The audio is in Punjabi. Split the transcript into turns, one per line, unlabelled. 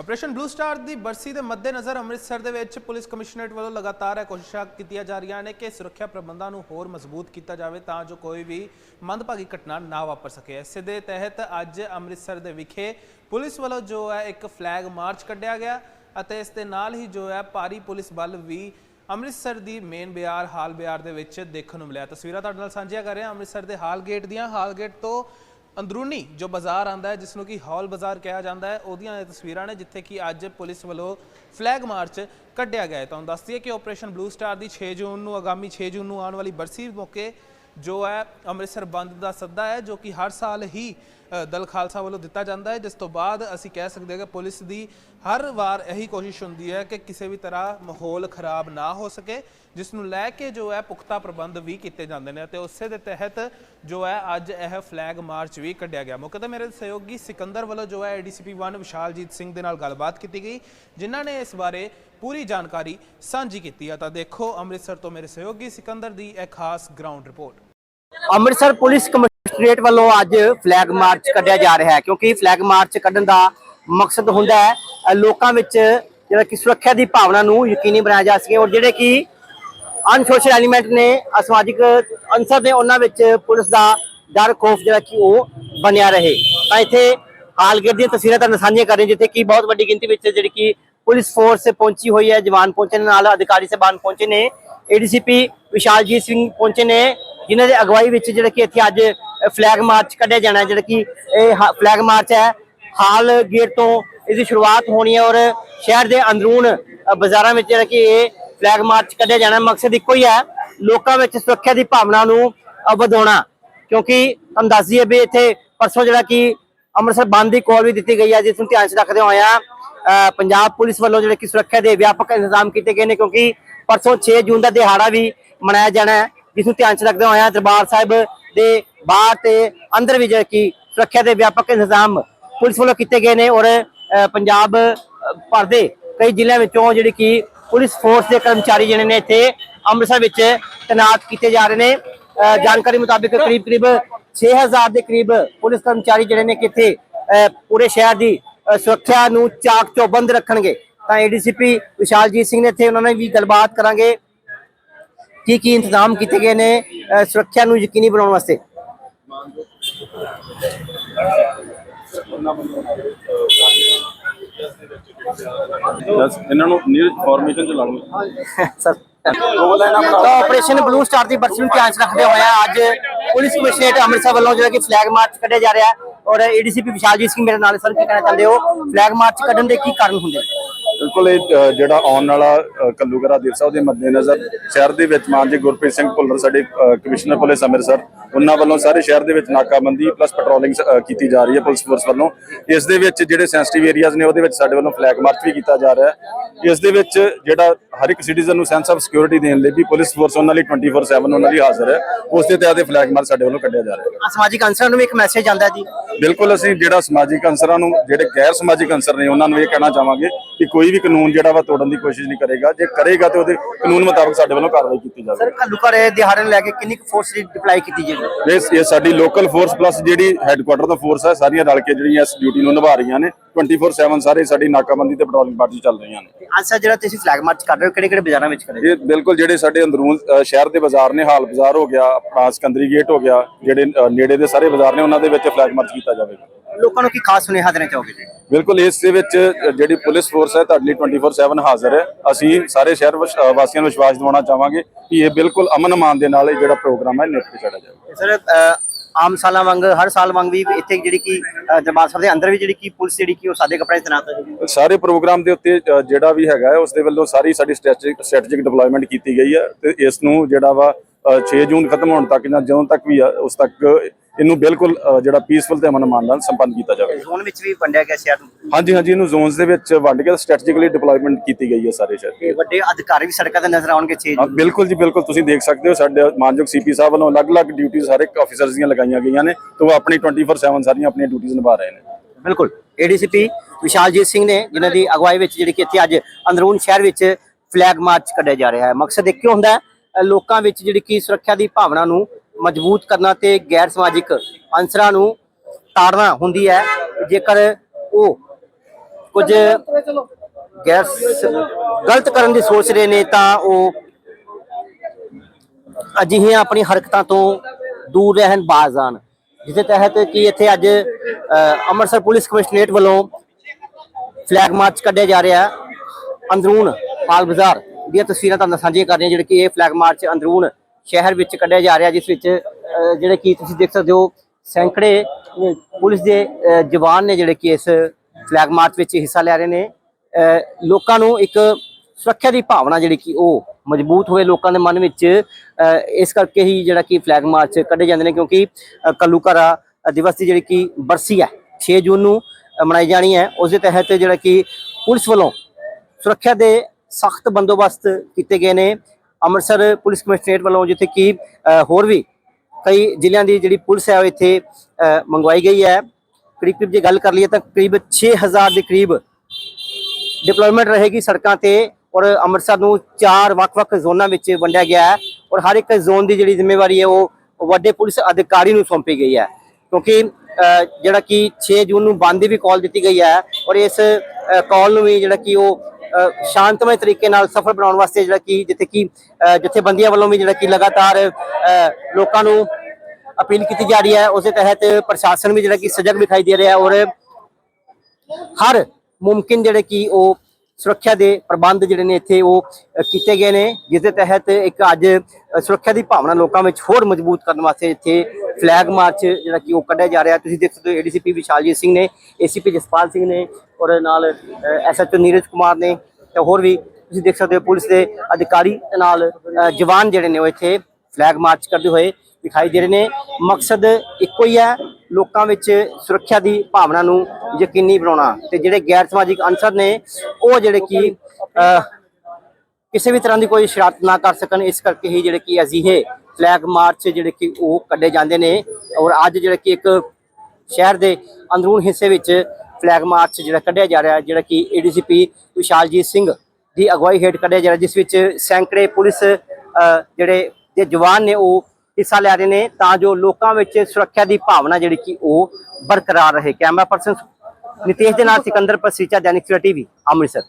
ਆਪਰੇਸ਼ਨ ਬਲੂ ਸਟਾਰ ਦੀ ਬਰਸੀ ਦੇ ਮੱਦੇਨਜ਼ਰ ਅੰਮ੍ਰਿਤਸਰ ਦੇ ਵਿੱਚ ਪੁਲਿਸ ਕਮਿਸ਼ਨਰੇਟ ਵੱਲੋਂ ਲਗਾਤਾਰ ਇਹ ਕੋਸ਼ਿਸ਼ਾਂ ਕੀਤੀਆਂ ਜਾ ਰਹੀਆਂ ਨੇ ਕਿ ਸੁਰੱਖਿਆ ਪ੍ਰਬੰਧਾਂ ਨੂੰ ਹੋਰ ਮਜ਼ਬੂਤ ਕੀਤਾ ਜਾਵੇ ਤਾਂ ਜੋ ਕੋਈ ਵੀ ਮੰਦਭਾਗੀ ਘਟਨਾ ਨਾ ਵਾਪਰ ਸਕੇ। ਇਸੇ ਦੇ ਤਹਿਤ ਅੱਜ ਅੰਮ੍ਰਿਤਸਰ ਦੇ ਵਿਖੇ ਪੁਲਿਸ ਵੱਲੋਂ ਜੋ ਹੈ ਇੱਕ ਫਲੈਗ ਮਾਰਚ ਕੱਢਿਆ ਗਿਆ ਅਤੇ ਇਸ ਦੇ ਨਾਲ ਹੀ ਜੋ ਹੈ ਭਾਰੀ ਪੁਲਿਸ ਬਲ ਵੀ ਅੰਮ੍ਰਿਤਸਰ ਦੀ ਮੇਨ ਬਾਜ਼ਾਰ ਹਾਲ ਬਾਜ਼ਾਰ ਦੇ ਵਿੱਚ ਦੇਖਣ ਨੂੰ ਮਿਲਿਆ। ਤਸਵੀਰਾਂ ਤੁਹਾਡੇ ਨਾਲ ਸਾਂਝੀਆਂ ਕਰ ਰਹੇ ਹਾਂ। ਅੰਮ੍ਰਿਤਸਰ ਦੇ ਹਾਲ ਗੇਟ ਦੀਆਂ। ਹਾਲ ਗੇਟ ਤੋਂ ਅੰਦਰੂਨੀ ਜੋ ਬਾਜ਼ਾਰ ਆਂਦਾ ਹੈ ਜਿਸ ਨੂੰ ਕਿ ਹਾਲ ਬਾਜ਼ਾਰ ਕਿਹਾ ਜਾਂਦਾ ਹੈ, ਉਹਦੀਆਂ ਇਹ ਤਸਵੀਰਾਂ ਨੇ ਜਿੱਥੇ ਕਿ ਅੱਜ ਪੁਲਿਸ ਵੱਲੋਂ ਫਲੈਗ ਮਾਰਚ ਕੱਢਿਆ ਗਿਆ ਹੈ। ਤੁਹਾਨੂੰ ਦੱਸ ਦਈਏ ਕਿ ਆਪਰੇਸ਼ਨ ਬਲੂ ਸਟਾਰ ਦੀ 6 ਜੂਨ ਨੂੰ, ਆਗਾਮੀ 6 ਜੂਨ ਨੂੰ ਆਉਣ ਵਾਲੀ ਬਰਸੀ ਮੌਕੇ ਜੋ ਹੈ ਅੰਮ੍ਰਿਤਸਰ ਬੰਦ ਦਾ ਸੱਦਾ ਹੈ, ਜੋ ਕਿ ਹਰ ਸਾਲ ਹੀ ਦਲ ਖਾਲਸਾ ਵੱਲੋਂ ਦਿੱਤਾ ਜਾਂਦਾ ਹੈ, ਜਿਸ ਤੋਂ ਬਾਅਦ ਅਸੀਂ ਕਹਿ ਸਕਦੇ ਹਾਂ ਕਿ ਪੁਲਿਸ ਦੀ ਹਰ ਵਾਰ ਇਹੀ ਕੋਸ਼ਿਸ਼ ਹੁੰਦੀ ਹੈ ਕਿ ਕਿਸੇ ਵੀ ਤਰ੍ਹਾਂ ਮਾਹੌਲ ਖਰਾਬ ਨਾ ਹੋ ਸਕੇ, ਜਿਸ ਨੂੰ ਲੈ ਕੇ ਜੋ ਹੈ ਪੁਖਤਾ ਪ੍ਰਬੰਧ ਵੀ ਕੀਤੇ ਜਾਂਦੇ ਨੇ ਤੇ ਉਸੇ ਦੇ ਤਹਿਤ ਜੋ ਹੈ ਅੱਜ ਇਹ ਫਲੈਗ ਮਾਰਚ ਵੀ ਕੱਢਿਆ ਗਿਆ। ਮੌਕੇ ਮੇਰੇ ਸਹਿਯੋਗੀ ਸਿਕੰਦਰ ਵੱਲੋਂ ਜੋ ਹੈ ਏਡੀਸੀਪੀ 1 ਵਿਸ਼ਾਲਜੀਤ ਸਿੰਘ ਦੇ ਨਾਲ ਗੱਲਬਾਤ ਕੀਤੀ ਗਈ, ਜਿਨ੍ਹਾਂ ਨੇ ਇਸ ਬਾਰੇ ਪੂਰੀ ਜਾਣਕਾਰੀ ਸਾਂਝੀ ਕੀਤੀ ਹੈ। ਤਾਂ ਦੇਖੋ ਅੰਮ੍ਰਿਤਸਰ ਤੋਂ ਮੇਰੇ ਸਹਿਯੋਗੀ ਸਿਕੰਦਰ ਦੀ ਇਹ ਖਾਸ ground report
Amritsar police commissionerate ਵੱਲੋਂ ਅੱਜ ਫਲੈਗ ਮਾਰਚ ਕੱਢਿਆ ਜਾ ਰਿਹਾ ਹੈ, ਕਿਉਂਕਿ ਫਲੈਗ ਮਾਰਚ ਕੱਢਣ ਦਾ ਮਕਸਦ ਹੁੰਦਾ ਹੈ ਲੋਕਾਂ ਵਿੱਚ ਜਿਹੜਾ ਕਿ ਸੁਰੱਖਿਆ ਦੀ ਭਾਵਨਾ ਨੂੰ ਯਕੀਨੀ ਬਣਾਇਆ ਜਾ ਸਕੇ ਔਰ ਜਿਹੜੇ ਕਿ ਅਨਸੋਸ਼ਲ ਐਲੀਮੈਂਟ ਨੇ, ਅਸਮਾਜਿਕ ਅਨਸਰ ਨੇ, ਉਹਨਾਂ ਵਿੱਚ ਪੁਲਿਸ ਦਾ ਡਰ, ਖੋਫ ਜਿਹੜਾ ਕਿ ਉਹ ਬਣਿਆ ਰਹੇ। ਤਾਂ ਇੱਥੇ ਹਾਲਗੇਟ ਦੀਆਂ ਤਸਵੀਰਾਂ ਤੁਹਾਨੂੰ ਸਾਂਝੀਆਂ ਕਰ ਰਹੇ ਜਿੱਥੇ ਕਿ ਬਹੁਤ ਵੱਡੀ ਗਿਣਤੀ ਵਿੱਚ ਜਿਹੜੀ ਕਿ ਪੁਲਿਸ ਫੋਰਸ ਪਹੁੰਚੀ ਹੋਈ ਹੈ, ਜਵਾਨ ਪਹੁੰਚੇ ਨੇ, ਨਾਲ ਅਧਿਕਾਰੀ ਸਹਿਬਾਨ ਪਹੁੰਚੇ ਨੇ ਏਡੀਸੀਪੀ ਵਿਸ਼ਾਲਜੀਤ ਸਿੰਘ ਪਹੁੰਚੇ ਨੇ, ਜਿਨ੍ਹਾਂ ਦੇ ਅਗਵਾਈ ਵਿੱਚ ਜਿਹੜਾ ਕਿ ਇੱਥੇ ਅੱਜ ਫਲੈਗ ਮਾਰਚ ਕੱਢਿਆ ਜਾਣਾ ਜਿਹੜਾ ਕਿ ਇਹ ਫਲੈਗ ਮਾਰਚ ਹੈ। ਹਾਲ ਗੇਟ ਤੋਂ ਇਸ ਦੀ ਸ਼ੁਰੂਆਤ ਹੋਣੀ ਹੈ ਔਰ ਸ਼ਹਿਰ ਦੇ ਅੰਦਰੂਨ ਬਾਜ਼ਾਰਾਂ ਵਿੱਚ ਜਿਹੜਾ ਕਿ ਇਹ ਫਲੈਗ ਮਾਰਚ ਕੱਢਿਆ ਜਾਣਾ ਮਕਸਦ ਇੱਕੋ ਹੀ ਹੈ ਲੋਕਾਂ ਵਿੱਚ ਸੁਰੱਖਿਆ ਦੀ ਭਾਵਨਾ ਨੂੰ ਵਧਾਉਣਾ। ਕਿਉਂਕਿ ਤੁਹਾਨੂੰ ਦੱਸ ਦਈਏ ਵੀ ਇੱਥੇ ਪਰਸੋਂ ਜਿਹੜਾ ਕਿ ਅੰਮ੍ਰਿਤਸਰ ਬੰਦ ਦੀ ਕਾਲ ਵੀ ਦਿੱਤੀ ਗਈ ਹੈ ਜਿਸ ਨੂੰ ਧਿਆਨ 'ਚ ਰੱਖਦੇ ਹੋਇਆ ਅ, ਪੰਜਾਬ ਪੁਲਿਸ ਵੱਲੋਂ ਜਿਹੜੇ ਕਿ ਸੁਰੱਖਿਆ ਦੇ ਵਿਆਪਕ ਇੰਤਜ਼ਾਮ ਕੀਤੇ ਗਏ ਨੇ। ਕਿਉਂਕਿ ਪਰਸੋਂ 6 ਜੂਨ ਦਾ ਦਿਹਾੜਾ ਵੀ ਮਨਾਇਆ ਜਾਣਾ ਹੈ ਜਿਸ ਨੂੰ ਧਿਆਨ 'ਚ ਰੱਖਦੇ ਹੋਇਆ ਦਰਬਾਰ ਸਾਹਿਬ ਦੇ ਬਾਹਰ ਤੇ ਅੰਦਰ ਵੀ ਜਿਹੜਾ ਕਿ ਸੁਰੱਖਿਆ ਦੇ ਵਿਆਪਕ ਇੰਤਜ਼ਾਮ ਪੁਲਿਸ ਵੱਲੋਂ ਕੀਤੇ ਗਏ ਨੇ ਔਰ ਪੰਜਾਬ ਭਰ ਦੇ ਕਈ ਜ਼ਿਲ੍ਹਿਆਂ ਵਿੱਚੋਂ ਜਿਹੜੀ ਕਿ ਪੁਲਿਸ ਫੋਰਸ ਦੇ ਕਰਮਚਾਰੀ ਜਿਹੜੇ ਨੇ ਇੱਥੇ ਅੰਮ੍ਰਿਤਸਰ ਵਿੱਚ ਤੈਨਾਤ ਕੀਤੇ ਜਾ ਰਹੇ ਨੇ। ਅ, ਜਾਣਕਾਰੀ ਮੁਤਾਬਿਕ ਕਰੀਬ ਕਰੀਬ 6000 ਦੇ ਕਰੀਬ ਪੁਲਿਸ ਕਰਮਚਾਰੀ ਜਿਹੜੇ ਨੇ ਕਿ ਇੱਥੇ ਅ, ਪੂਰੇ ਸ਼ਹਿਰ ਦੀ ਸੁਰੱਖਿਆ ਨੂੰ ਚਾਕ ਚੌਬੰਦ ਰੱਖਣਗੇ। ਤਾਂ ਏਡੀਸੀਪੀ ਵਿਸ਼ਾਲਜੀਤ ਸਿੰਘ ਨੇ ਇੱਥੇ ਉਹਨਾਂ ਨਾਲ ਵੀ ਗੱਲਬਾਤ ਕਰਾਂਗੇ। ਕੀ ਕੀ ਇੰਤਜ਼ਾਮ ਕੀਤੇ ਗਏ ਨੇ ਸੁਰੱਖਿਆ ਨੂੰ ਯਕੀਨੀ ਬਣਾਉਣ ਵਾਸਤੇ?
ਬਸ ਇਹਨਾਂ ਨੂੰ ਨਿਊਜ਼ ਇਨਫੋਰਮੇਸ਼ਨ ਚ ਲਾ ਲਓ।
ਸਰ ਤਾਂ ਆਪਰੇਸ਼ਨ ਬਲੂ ਸਟਾਰ ਦੀ ਬਰਸੀ ਨੂੰ ਧਿਆਨ 'ਚ ਰੱਖਦੇ ਹੋਇਆ ਅੱਜ ਪੁਲਿਸ ਕਮਿਸ਼ਨਰੇਟ ਅੰਮ੍ਰਿਤਸਰ ਵੱਲੋਂ ਜਿਹੜਾ ਕਿ ਫਲੈਗ ਮਾਰਚ ਕੱਢਿਆ ਜਾ ਰਿਹਾ ਹੈ ਔਰ ਏਡੀਸੀਪੀ ਵਿਸ਼ਾਲਜੀਤ ਸਿੰਘ ਮੇਰੇ ਨਾਲ ਸਰ ਕੀ ਕਹਿਣਾ ਚਾਹੁੰਦੇ ਹੋ? ਫਲੈਗ ਮਾਰਚ ਕੱਢਣ ਦੇ ਕੀ ਕਾਰਨ ਹੁੰਦੇ
ਬਿਲਕੁਲ ਇਹ ਜਿਹੜਾ ਆਉਣ ਵਾਲਾ ਅ, ਕੱਲੂਗਰਾ ਦਿਵਸ ਆ ਉਹਦੇ ਮੱਦੇਨਜ਼ਰ ਸ਼ਹਿਰ ਦੇ ਵਿੱਚ ਮਾਨਜੀ ਗੁਰਪ੍ਰੀਤ ਸਿੰਘ ਭੁੱਲਰ ਸਾਡੇ ਕਮਿਸ਼ਨਰ ਪੁਲਿਸ ਅੰਮ੍ਰਿਤਸਰ ਉਹਨਾਂ ਵੱਲੋਂ ਸਾਰੇ ਸ਼ਹਿਰ ਦੇ ਵਿੱਚ ਨਾਕਾਬੰਦੀ ਪਲੱਸ ਪੈਟਰੋਲਿੰਗ ਕੀਤੀ ਜਾ ਰਹੀ ਹੈ ਪੁਲਿਸ ਫੋਰਸ ਵੱਲੋਂ। ਇਸ ਦੇ ਵਿੱਚ ਜਿਹੜੇ ਸੈਂਸਿਟਿਵ ਏਰੀਆਜ਼ ਨੇ ਉਹਦੇ ਵਿੱਚ ਸਾਡੇ ਵੱਲੋਂ ਫਲੈਗ ਮਾਰਚ ਵੀ ਕੀਤਾ ਜਾ ਰਿਹਾ ਹੈ। ਇਸ ਦੇ ਵਿੱਚ ਜਿਹੜਾ ਹਰ ਇੱਕ ਸਿਟੀਜ਼ਨ ਨੂੰ ਸੈਂਸ ਆਫ ਸਿਕਿਉਰਿਟੀ ਦੇਣ ਲਈ ਵੀ ਪੁਲਿਸ ਫੋਰਸ ਉਹਨਾਂ ਲਈ 24/7 ਉਹਨਾਂ ਲਈ ਹਾਜ਼ਰ ਹੈ। ਉਸ ਦੇ ਤਹਿਤ ਇਹ ਫਲੈਗ ਮਾਰਚ ਸਾਡੇ ਵੱਲੋਂ ਕੱਢਿਆ ਜਾ ਰਿਹਾ ਹੈ।
ਸਮਾਜਿਕ ਅੰਸਰਾਂ ਨੂੰ ਵੀ ਇੱਕ ਮੈਸੇਜ ਆਉਂਦਾ ਹੈ ਜੀ।
ਬਿਲਕੁਲ ਅਸੀਂ ਜਿਹੜਾ ਸਮਾਜਿਕ ਅੰਸਰਾਂ ਨੂੰ ਜਿਹੜੇ ਗੈਰ ਸਮਾਜਿਕ ਅੰਸਰ ਨੇ ਉਹਨਾਂ ਨੂੰ ਇਹ ਕਹਿਣਾ ਚਾਹਾਂਗੇ ਕਿ ਕੋਈ ਵੀ ਕਾਨੂੰਨ ਜਿਹੜਾ ਵਾ ਤੋੜਨ ਦੀ ਕੋਸ਼ਿਸ਼ ਨਹੀਂ ਕਰੇਗਾ। ਜੇ ਕਰੇਗਾ ਤੇ ਉਹਦੇ ਕਾਨੂੰਨ ਮੁਤਾਬਕ ਸਾਡੇ ਵੱਲੋਂ ਕਾਰਵਾਈ ਕੀਤੀ ਜਾਵੇਗੀ।
ਸਰ ਘੱਲੂਘਰ ਦਿਹਾੜੇ ਨੂੰ ਲੈ ਕੇ ਕਿੰਨੀ ਫੋਰਸ ਦੀ ਡਿਪਲਾਈ ਕੀਤੀ ਜਾਏਗੀ
ਇਹ ਸਾਡੀ ਲੋਕਲ ਫੋਰਸ ਪਲੱਸ ਜਿਹੜੀ ਹੈੱਡਕੁਆਟਰ ਦਾ ਫੋਰਸ ਹੈ, ਸਾਰੀਆਂ ਰਲ ਕੇ ਜਿਹੜੀਆਂ ਇਸ ਡਿਊਟੀ ਨੂੰ ਨਿਭਾ ਰਹੀਆਂ ਨੇ। 24/7 ਸਾਰੇ ਸਾਡੀ ਨਾਕਾਬੰਦੀ ਤੇ ਪੈਟਰੋਲਿੰਗ ਪਾਰਟੀ ਚੱਲ ਰਹੀਆਂ ਨੇ।
ਅੰਸਰ ਜਿਹੜਾ ਤੁਸੀਂ ਫਲੈਗ ਮਾਰਚ ਕਰ ਰਹੇ ਹੋ ਕਿਹੜੇ ਕਿਹੜੇ ਬਾਜ਼ਾਰਾਂ ਵਿੱਚ ਕਰ ਰਹੇ ਹੋ?
ਇਹ ਬਿਲਕੁਲ ਜਿਹੜੇ ਸਾਡੇ ਅੰਦਰੂਨ ਅ, ਸ਼ਹਿਰ ਦੇ ਬਾਜ਼ਾਰ ਨੇ ਹਾਲ ਬਾਜ਼ਾਰ ਹੋ ਗਿਆ ਆਪਣਾ ਸਿਕੰਦਰੀ ਗੇਟ ਹੋ ਗਿਆ ਜਿਹੜੇ ਅ, ਨੇੜੇ ਦੇ ਸਾਰੇ ਬਾਜ਼ਾਰ ਨੇ ਉਹਨਾਂ ਦੇ ਵਿੱਚ ਫਲੈਗ ਮਾਰਚ ਕੀਤਾ ਜਾਵੇਗਾ
ਲੋਕਾਂ ਨੂੰ ਕੀ ਖਾਸ ਸੁਨੇਹਾ ਦੇਣਾ ਚਾਹੋਗੇ ਜੀ?
ਬਿਲਕੁਲ ਇਸ ਦੇ ਵਿੱਚ ਅ, ਜਿਹੜੀ ਪੁਲਿਸ ਫੋਰਸ ਹੈ ਤੁਹਾਡੇ ਲਈ 24/7 ਹਾਜ਼ਰ ਹੈ। ਅਸੀਂ ਸਾਰੇ ਸ਼ਹਿਰ ਵਸ- ਅ, ਵਾਸੀਆਂ ਨੂੰ ਵਿਸ਼ਵਾਸ ਦਿਵਾਉਣਾ ਚਾਹਾਂਗੇ ਕਿ ਇਹ ਬਿਲਕੁਲ ਅਮਨ ਅਮਾਨ ਦੇ ਨਾਲ ਇਹ ਜਿਹੜਾ ਪ੍ਰੋਗਰਾਮ ਹੈ ਨਿਪਟ ਚੜਾ ਜਾਏਗਾ
ਸਰ ਆਮ ਸਾਲਾਂ ਵਾਂਗ, ਹਰ ਸਾਲ ਵਾਂਗ ਵੀ ਇੱਥੇ ਜਿਹੜੀ ਕਿ ਦਰਬਾਰ ਸਾਹਿਬ ਦੇ ਅੰਦਰ ਵੀ ਜਿਹੜੀ ਕਿ ਪੁਲਿਸ ਜਿਹੜੀ ਕਿ ਉਹ ਸਾਦੇ ਕੱਪੜੇ 'ਚ ਤੈਨਾਤ ਹੈ
ਸਾਰੇ ਪ੍ਰੋਗਰਾਮ ਦੇ ਉੱਤੇ ਜਿਹੜਾ ਵੀ ਹੈਗਾ ਹੈ, ਉਸ ਦੇ ਵੱਲੋਂ ਸਾਰੀ ਸਾਡੀ ਸਟ੍ਰੈਟਜਿਕ ਡਿਪਲੋਇਮੈਂਟ ਕੀਤੀ ਗਈ ਹੈ ਤੇ ਇਸ ਨੂੰ ਜਿਹੜਾ ਵਾ 6 ਜੂਨ ਖਤਮ ਹੋਣ ਤੱਕ ਜਾਂ ਜਦੋਂ ਤੱਕ ਵੀ ਆ ਉਸ ਤੱਕ ਇਹਨੂੰ ਬਿਲਕੁਲ ਅ, ਜਿਹੜਾ ਪੀਸਫੁਲ ਤੇ ਅਮਨ ਅਮਾਨ ਨਾਲ ਸੰਪੰਨ ਕੀਤਾ ਜਾਵੇਗਾ
ਜ਼ੋਨ ਵਿੱਚ ਵੀ ਵੰਡਿਆ ਗਿਆ ਸ਼ਹਿਰ ਨੂੰ?
ਹਾਂਜੀ ਹਾਂਜੀ ਇਹਨੂੰ ਜ਼ੋਨਸ ਦੇ ਵਿੱਚ ਵੰਡ ਕੇ ਸਟ੍ਰੈਟਜਿਕਲੀ ਡਿਪਲੋਇਮੈਂਟ ਕੀਤੀ ਗਈ ਹੈ ਸਾਰੇ ਸ਼ਹਿਰ
ਤੇ ਵੱਡੇ ਅਧਿਕਾਰੀ ਵੀ ਸੜਕਾਂ ਤੇ ਨਜ਼ਰ ਆਉਣਗੇ 6
ਹਾਂ, ਬਿਲਕੁਲ ਜੀ ਬਿਲਕੁਲ ਤੁਸੀਂ ਦੇਖ ਸਕਦੇ ਹੋ ਸਾਡੇ ਮਾਨਯੋਗ ਸੀਪੀ ਸਾਹਿਬ ਵੱਲੋਂ ਅਲੱਗ-ਅਲੱਗ ਡਿਊਟੀਆਂ ਇੱਕ ਆਫੀਸਰਸ ਦੀਆਂ ਲਗਾਈਆਂ ਗਈਆਂ ਨੇ ਤੇ ਉਹ ਆਪਣੀ 24/7 ਸਾਰੀਆਂ ਆਪਣੀਆਂ ਡਿਊਟੀਆਂ ਨਿਭਾ ਰਹੇ ਨੇ।
ਬਿਲਕੁਲ। ਏਡੀਸੀਪੀ ਵਿਸ਼ਾਲਜੀਤ ਸਿੰਘ ਨੇ ਜਿਨ੍ਹਾਂ ਦੀ ਅਗਵਾਈ ਵਿੱਚ ਜਿਹੜੀ ਕਿ ਇੱਥੇ ਅੱਜ ਅੰਦਰੂਨ ਸ਼ਹਿਰ ਵਿੱਚ ਫਲੈਗ ਮਾਰਚ ਕੱਢਿਆ ਜਾ ਰਿਹਾ ਹੈ। ਮਕਸਦ ਇੱਕ ਹੀ ਹੁੰਦਾ ਹੈ ਲੋਕਾਂ ਵਿੱਚ ਜਿਹੜੀ ਕਿ ਸੁਰੱਖਿਆ ਦੀ ਭਾਵਨਾ ਨੂੰ ਮਜ਼ਬੂਤ ਕਰਨਾ ਤੇ ਗੈਰ ਸਮਾਜਿਕ ਅੰਸਰਾਂ ਨੂੰ ਤਾੜਨਾ ਹੁੰਦੀ ਹੈ। ਜੇਕਰ ਉਹ ਕੁਝ ਗੈਰ ਗਲਤ ਕਰਨ ਦੀ ਸੋਚ ਰਹੇ ਨੇ ਤਾਂ ਉਹ ਅਜਿਹੀਆਂ ਆਪਣੀ ਹਰਕਤਾਂ ਤੋਂ ਦੂਰ ਰਹਿਣ ਬਾਜ਼ ਆਣ ਜਿਸ ਤਹਿਤ ਕਿ ਇੱਥੇ ਅੱਜ ਅ, ਅੰਮ੍ਰਿਤਸਰ ਪੁਲਿਸ ਕਮਿਸ਼ਨਰੇਟ ਵੱਲੋਂ ਫਲੈਗ ਮਾਰਚ ਕੱਢਿਆ ਜਾ ਰਿਹਾ ਅੰਦਰੂਨ ਪਾਲ ਬਾਜ਼ਾਰ ਦੀਆਂ ਤਸਵੀਰਾਂ ਤੁਹਾਨੂੰ ਸਾਂਝੀਆਂ ਕਰ ਰਹੇ ਹਾਂ ਜਿਹੜੇ ਕਿ ਇਹ ਫਲੈਗ ਮਾਰਚ ਅੰਦਰੂਨ ਸ਼ਹਿਰ ਵਿੱਚ ਕੱਢਿਆ ਜਾ ਰਿਹਾ ਜਿਸ ਵਿੱਚ ਜਿਹੜੇ ਕਿ ਤੁਸੀਂ ਦੇਖ ਸਕਦੇ ਹੋ ਸੈਂਕੜੇ ਪੁਲਿਸ ਦੇ ਜਵਾਨ ਨੇ ਜਿਹੜੇ ਕਿ ਇਸ ਫਲੈਗ ਮਾਰਚ ਵਿੱਚ ਹਿੱਸਾ ਲੈ ਰਹੇ ਨੇ। ਲੋਕਾਂ ਨੂੰ ਇੱਕ ਸੁਰੱਖਿਆ ਦੀ ਭਾਵਨਾ ਜਿਹੜੀ ਕਿ ਉਹ ਮਜ਼ਬੂਤ ਹੋਏ ਲੋਕਾਂ ਦੇ ਮਨ ਵਿੱਚ ਇਸ ਕਰਕੇ ਹੀ ਜਿਹੜਾ ਕਿ ਫਲੈਗ ਮਾਰਚ ਕੱਢੇ ਜਾਂਦੇ ਨੇ ਕਿਉਂਕਿ ਅ, ਕੱਲੂਕਰਾ ਦਿਵਸ ਦੀ ਜਿਹੜੀ ਕਿ ਬਰਸੀ ਹੈ 6 ਜੂਨ ਨੂੰ ਮਨਾਈ ਜਾਣੀ ਹੈ। ਉਸ ਦੇ ਤਹਿਤ ਜਿਹੜਾ ਕਿ ਪੁਲਿਸ ਵੱਲੋਂ ਸੁਰੱਖਿਆ ਦੇ ਸਖਤ ਬੰਦੋਬਸਤ ਕੀਤੇ ਗਏ ਨੇ। ਅੰਮ੍ਰਿਤਸਰ ਪੁਲਿਸ ਕਮਿਸ਼ਨਰੇਟ ਵੱਲੋਂ ਜਿੱਥੇ ਕਿ ਹੋਰ ਵੀ ਕਈ ਜ਼ਿਲ੍ਹਿਆਂ ਦੀ ਜਿਹੜੀ ਪੁਲਿਸ ਹੈ ਉਹ ਇੱਥੇ ਮੰਗਵਾਈ ਗਈ ਹੈ। ਕਰੀਬ ਕਰੀਬ ਜੇ ਗੱਲ ਕਰ ਲਈਏ ਤਾਂ ਕਰੀਬ 6000 ਦੇ ਕਰੀਬ ਡਿਪਲੋਇਮੈਂਟ ਰਹੇਗੀ ਸੜਕਾਂ ਤੇ ਔਰ ਅੰਮ੍ਰਿਤਸਰ ਨੂੰ ਚਾਰ ਵੱਖ-ਵੱਖ ਜ਼ੋਨਾਂ ਵਿੱਚ ਵੰਡਿਆ ਗਿਆ ਹੈ ਔਰ ਹਰ ਇੱਕ ਜ਼ੋਨ ਦੀ ਜਿਹੜੀ ਜ਼ਿੰਮੇਵਾਰੀ ਹੈ ਉਹ ਵੱਡੇ ਪੁਲਿਸ ਅਧਿਕਾਰੀ ਨੂੰ ਸੌਂਪੀ ਗਈ ਹੈ। ਕਿਉਂਕਿ ਜਿਹੜਾ ਕਿ 6 ਜੂਨ ਨੂੰ ਬੰਦ ਦੀ ਵੀ ਕਾਲ ਦਿੱਤੀ ਗਈ ਹੈ ਔਰ ਇਸ ਕਾਲ ਨੂੰ ਵੀ ਜਿਹੜਾ ਕਿ ਉਹ ਸ਼ਾਂਤਮਈ ਤਰੀਕੇ ਨਾਲ ਸਫਲ ਬਣਾਉਣ ਵਾਸਤੇ ਜਿਹੜਾ ਕਿ ਜਿੱਥੇ ਕਿ ਅ, ਜਥੇਬੰਦੀਆਂ ਵੱਲੋਂ ਵੀ ਜਿਹੜਾ ਕਿ ਲਗਾਤਾਰ ਅ, ਲੋਕਾਂ ਨੂੰ ਅਪੀਲ ਕੀਤੀ ਜਾ ਰਹੀ ਹੈ। ਉਸ ਤਹਿਤ ਪ੍ਰਸ਼ਾਸਨ ਵੀ ਜਿਹੜਾ ਕਿ ਸਜਗ ਦਿਖਾਈ ਦੇ ਰਿਹਾ ਔਰ ਹਰ ਮੁਮਕਿਨ ਜਿਹੜੇ ਕਿ ਉਹ ਸੁਰੱਖਿਆ ਦੇ ਪ੍ਰਬੰਧ ਜਿਹੜੇ ਨੇ ਇੱਥੇ ਉਹ ਕੀਤੇ ਗਏ ਨੇ ਜਿਸ ਦੇ ਤਹਿਤ ਇੱਕ ਅੱਜ ਸੁਰੱਖਿਆ ਦੀ ਭਾਵਨਾ ਲੋਕਾਂ ਵਿੱਚ ਹੋਰ ਮਜ਼ਬੂਤ ਕਰਨ ਵਾਸਤੇ ਇੱਥੇ ਫਲੈਗ ਮਾਰਚ ਜਿਹੜਾ ਕਿ ਉਹ ਕੱਢਿਆ ਜਾ ਰਿਹਾ। ਤੁਸੀਂ ਦੇਖ ਸਕਦੇ ਹੋ ਏਡੀਸੀਪੀ ਵਿਸ਼ਾਲਜੀਤ ਸਿੰਘ ਨੇ ਏਸੀਪੀ ਜਸਪਾਲ ਸਿੰਘ ਨੇ ਔਰ ਨਾਲ ਐਸਐਚਓ ਨੀਰਜ ਕੁਮਾਰ ਨੇ ਤੇ ਹੋਰ ਵੀ ਤੁਸੀਂ ਦੇਖ ਸਕਦੇ ਹੋ ਪੁਲਿਸ ਦੇ ਅਧਿਕਾਰੀ ਨਾਲ ਜਵਾਨ ਜਿਹੜੇ ਨੇ ਉਹ ਇੱਥੇ ਫਲੈਗ ਮਾਰਚ ਕਰਦੇ ਹੋਏ ਦਿਖਾਈ ਦੇ ਰਹੇ ਨੇ। ਮਕਸਦ ਇੱਕੋ ਹੀ ਹੈ ਲੋਕਾਂ ਵਿੱਚ ਸੁਰੱਖਿਆ ਦੀ ਭਾਵਨਾ ਨੂੰ ਯਕੀਨੀ ਬਣਾਉਣਾ ਤੇ ਜਿਹੜੇ ਗੈਰ ਸਮਾਜਿਕ ਅਨਸਰ ਨੇ, ਉਹ ਜਿਹੜੇ ਕਿ ਕਿਸੇ ਵੀ ਤਰ੍ਹਾਂ ਦੀ ਕੋਈ ਸ਼ਰਾਰਤ ਨਾ ਕਰ ਸਕਣ, ਇਸ ਕਰਕੇ ਹੀ ਜਿਹੜੇ ਕਿ ਅਜਿਹੇ ਫਲੈਗ ਮਾਰਚ ਜਿਹੜੇ ਕਿ ਉਹ ਕੱਢੇ ਜਾਂਦੇ ਨੇ ਔਰ ਅੱਜ ਜਿਹੜੇ ਕਿ ਇੱਕ ਸ਼ਹਿਰ ਦੇ ਅੰਦਰੂਨ ਹਿੱਸੇ ਵਿੱਚ ਫਲੈਗ ਮਾਰਚ ਜਿਹੜਾ ਕੱਢਿਆ ਜਾ ਰਿਹਾ, ਜਿਹੜਾ ਕਿ ਏਡੀਸੀਪੀ ਵਿਸ਼ਾਲਜੀਤ ਸਿੰਘ ਦੀ ਅਗਵਾਈ ਹੇਠ ਕੱਢਿਆ ਜਾ ਰਿਹਾ, ਜਿਸ ਵਿੱਚ ਸੈਂਕੜੇ ਪੁਲਿਸ ਜਿਹੜੇ ਦੇ ਜਵਾਨ ਨੇ, ਉਹ ਹਿੱਸਾ ਲੈ ਰਹੇ ਨੇ ਤਾਂ ਜੋ ਲੋਕਾਂ ਵਿੱਚ ਸੁਰੱਖਿਆ ਦੀ ਭਾਵਨਾ ਜਿਹੜੀ ਕਿ ਉਹ ਬਰਕਰਾਰ ਰਹੇ। ਕੈਮਰਾ ਪਰਸਨ ਨਿਤੇਸ਼ ਦੇ ਨਾਲ ਸਿਕੰਦਰ ਪਸੀਚਾ ਦੈਨਿਕ ਸਵੇਰਾ ਟੀਵੀ, ਅੰਮ੍ਰਿਤਸਰ।